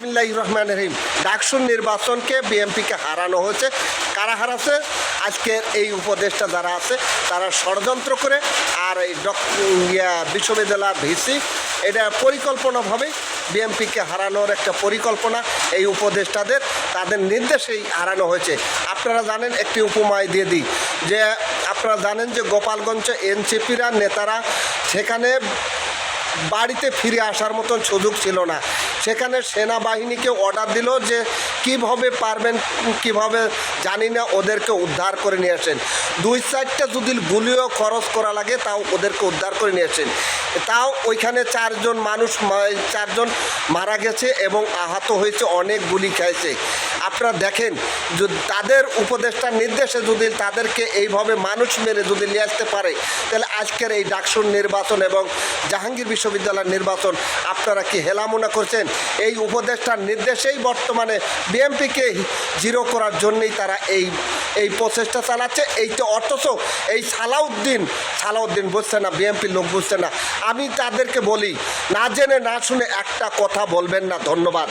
বিসমিল্লাহির রহমান রহিম ডাকসুর নির্বাচনকে বিএনপিকে হারানো হয়েছে। কারা হারাছে আজকের এই উপদেশটা যারা আছে, তারা ষড়যন্ত্র করে আর এই ডক বিশ্ববিদ্যালয়ের ভিসি, এটা পরিকল্পনাভাবেই বিএনপিকে হারানোর একটা পরিকল্পনা এই উপদেষ্টাদের, তাদের নির্দেশেই হারানো হয়েছে। আপনারা জানেন, একটি উপমায় দিয়ে দিই, যে আপনারা জানেন যে গোপালগঞ্জে এনসিপিরা, নেতারা, সেখানে বাড়িতে ফিরে আসার মতন সুযোগ ছিল না। সেখানে সেনাবাহিনীকে অর্ডার দিল যে কীভাবে পারবেন, কীভাবে জানি না, ওদেরকে উদ্ধার করে নিয়ে আসেন। দুই চারটা যদি গুলিও খরচ করা লাগে, তাও ওদেরকে উদ্ধার করে নিয়ে আসেন। তাও ওইখানে চারজন মানুষ চারজন মারা গেছে এবং আহত হয়েছে, অনেক গুলি খাইছে। আপনারা দেখেন তাদের উপদেষ্টার নির্দেশে যদি তাদেরকে এইভাবে মানুষ মেরে যদি নিয়ে আসতে পারে, তাহলে আজকের এই ডাকসুর নির্বাচন এবং জাহাঙ্গীর বিশ্ববিদ্যালয়ের নির্বাচন আপনারা কি হেলামোনা মনে করছেন? এই উপদেষ্টার নির্দেশেই বর্তমানে বিএমপিকে জিরো করার জন্যই তারা এই এই প্রচেষ্টা চালাচ্ছে। এই এইটা অথচ এই সালাউদ্দিন সালাউদ্দিন বুঝছে না বিএমপির লোক বুঝছে না। আমি তাদেরকে বলি, না জেনে না শুনে একটা কথা বলবেন না। ধন্যবাদ।